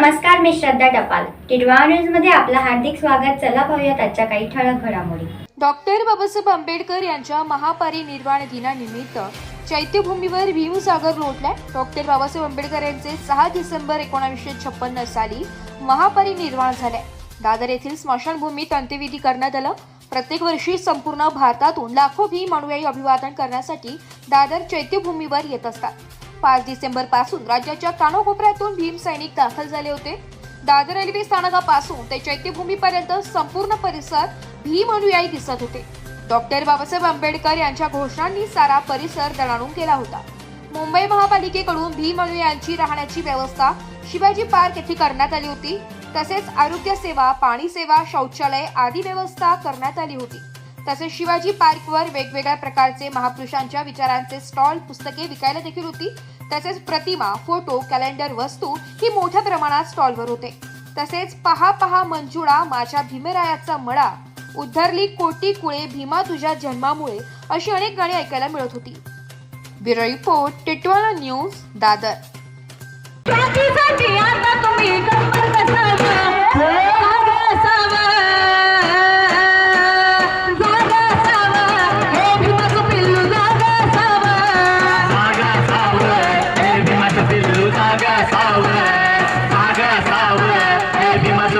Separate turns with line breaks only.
नमस्कार मी श्रद्धा टपाल. टिडवा न्यूजमध्ये आपलं हार्दिक स्वागत. चला पाहूयात आजच्या काही ठळक घडामोडी.
डॉक्टर बाबासाहेब आंबेडकर यांच्या महापरिनिर्वाण दिनानिमित्त चैत्यभूमीवर भीमसागर लोटलाय डॉक्टर बाबासाहेब आंबेडकर यांचे सहा डिसेंबर एकोणावीसशे छप्पन्न साली महापरिनिर्वाण झाले दादर येथील स्मशानभूमीत अंत्यविधी करण्यात आलं. प्रत्येक वर्षी संपूर्ण भारतातून लाखो भीम अनुयायी अभिवादन करण्यासाठी दादर चैत्यभूमीवर येत असतात. पाच डिसेंबरपासून राज्याच्या कानोकोपऱ्यातून भीम सैनिक दाखल झाले होते. दादर रेल्वे स्थानकापासून ते चैत्यभूमीपर्यंत संपूर्ण परिसर भीम अनुयायी दिसत होते. डॉक्टर बाबासाहेब आंबेडकर यांच्या घोषणांनी सारा परिसर दणाणून केला होता. मुंबई महापालिकेकडून भीम अनुयायांची राहण्याची व्यवस्था शिवाजी पार्क येथे करण्यात आली होती. तसेच आरोग्य सेवा पाणी सेवा शौचालय आदी व्यवस्था करण्यात आली होती. तसेच शिवाजी पार्कवर वेगवेगळ्या प्रकारचे महापुरुषांच्या विचारांचे स्टॉल पुस्तके विकायला देखील होती. तसेच प्रतिमा फोटो कॅलेंडर वस्तू ही मोठ्या प्रमाणात स्टॉलवर होते. तसेच पहा पहा मंजुळा माझ्या भीमरायाचा मळा उद्धरली कोटी कुळे भीमा तुझ्या जन्मामुळे अशी अनेक गाणी ऐकायला मिळत होती. Bureau report Titwala news Dadar.